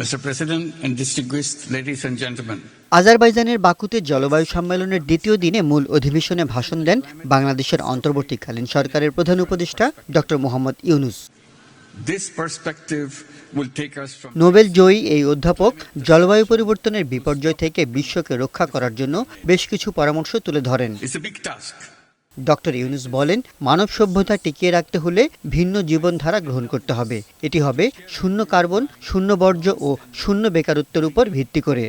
Mr. President and distinguished ladies and gentlemen, আজারবাইজানের বাকুতে জলবায়ু সম্মেলনের দ্বিতীয় দিনে মূল অধিবেশনে ভাষণ দেন বাংলাদেশের অন্তর্বর্তীকালীন সরকারের প্রধান উপদেষ্টা ডক্টর মোহাম্মদ ইউনুস। নোবেল জয়ী এই অধ্যাপক জলবায়ু পরিবর্তনের বিপর্যয় থেকে বিশ্বকে রক্ষা করার জন্য বেশ কিছু পরামর্শ তুলে ধরেন। ডক্টর ইউনুস বলেন মানব সভ্যতা টিকিয়ে রাখতে হলে ভিন্ন জীবনধারা গ্রহণ করতে হবে এটি হবে শূন্য কার্বন শূন্য বর্জ্য ও শূন্য বেকারত্বের উপর ভিত্তি করে.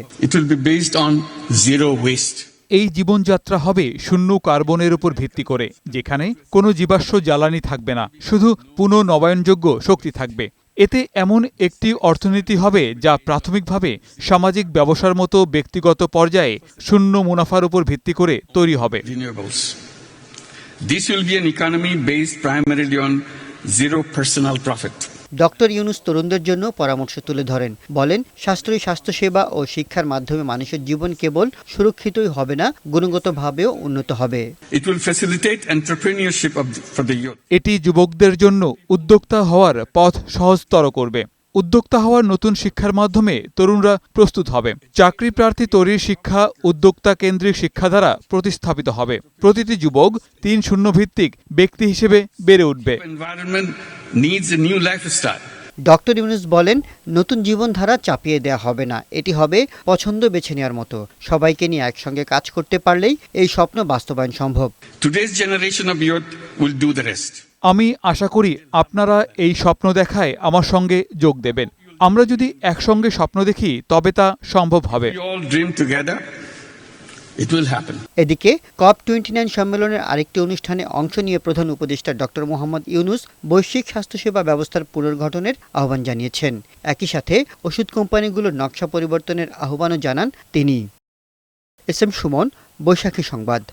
এই জীবনযাত্রা হবে শূন্য কার্বনের উপর ভিত্তি করে যেখানে কোনো জীবাশ্ম জ্বালানি থাকবে না শুধু পুনঃনবায়নযোগ্য শক্তি থাকবে এতে এমন একটি অর্থনীতি হবে যা প্রাথমিকভাবে সামাজিক ব্যবসার মতো ব্যক্তিগত পর্যায়ে শূন্য মুনাফার উপর ভিত্তি করে তৈরি হবে. This will be an economy based primarily on zero personal profit. Doctor Yunus তরুণদের জন্য পরামর্শ তুলে ধরেন বলেন সাশ্রয়ী স্বাস্থ্যসেবা ও শিক্ষার মাধ্যমে মানুষের জীবন কেবল সুরক্ষিতই হবে না গুণগতভাবেও উন্নত হবে It will facilitate entrepreneurship of, for the youth. এটি যুবকদের জন্য উদ্যোক্তা হওয়ার পথ সহজতর করবে উদ্যোক্তা হওয়ার নতুন শিক্ষার মাধ্যমে তরুণরা প্রস্তুত হবে। চাকরি প্রার্থী তৈরির শিক্ষা উদ্যোক্তা কেন্দ্রিক শিক্ষা দ্বারা প্রতিস্থাপিত হবে। প্রতিটি যুবক তিন শূন্য ভিত্তিক ব্যক্তি হিসেবে বেড়ে উঠবে. ডক্টর ইউনুস বলেন নতুন জীবনধারা চাপিয়ে দেওয়া হবে না। এটি হবে পছন্দ বেছে নেওয়ার মতো। সবাইকে নিয়ে একসঙ্গে কাজ করতে পারলেই এই স্বপ্ন বাস্তবায়ন সম্ভব। Generation of youth will do the rest. আমি আশা করি আপনারা এই স্বপ্ন দেখায় আমার সঙ্গে যোগ দেবেন। আমরা যদি একসঙ্গে স্বপ্ন দেখি তবে তা সম্ভব হবে. এদিকে কপ টোয়েন্টি নাইন সম্মেলনের আরেকটি অনুষ্ঠানে অংশ নিয়ে প্রধান উপদেষ্টা ডক্টর মোহাম্মদ ইউনুস বৈশ্বিক স্বাস্থ্যসেবা ব্যবস্থার পুনর্গঠনের আহ্বান জানিয়েছেন। একই সাথে ওষুধ কোম্পানিগুলোর নকশা পরিবর্তনের আহ্বানও জানান তিনি। এস এম সুমন বৈশাখী সংবাদ।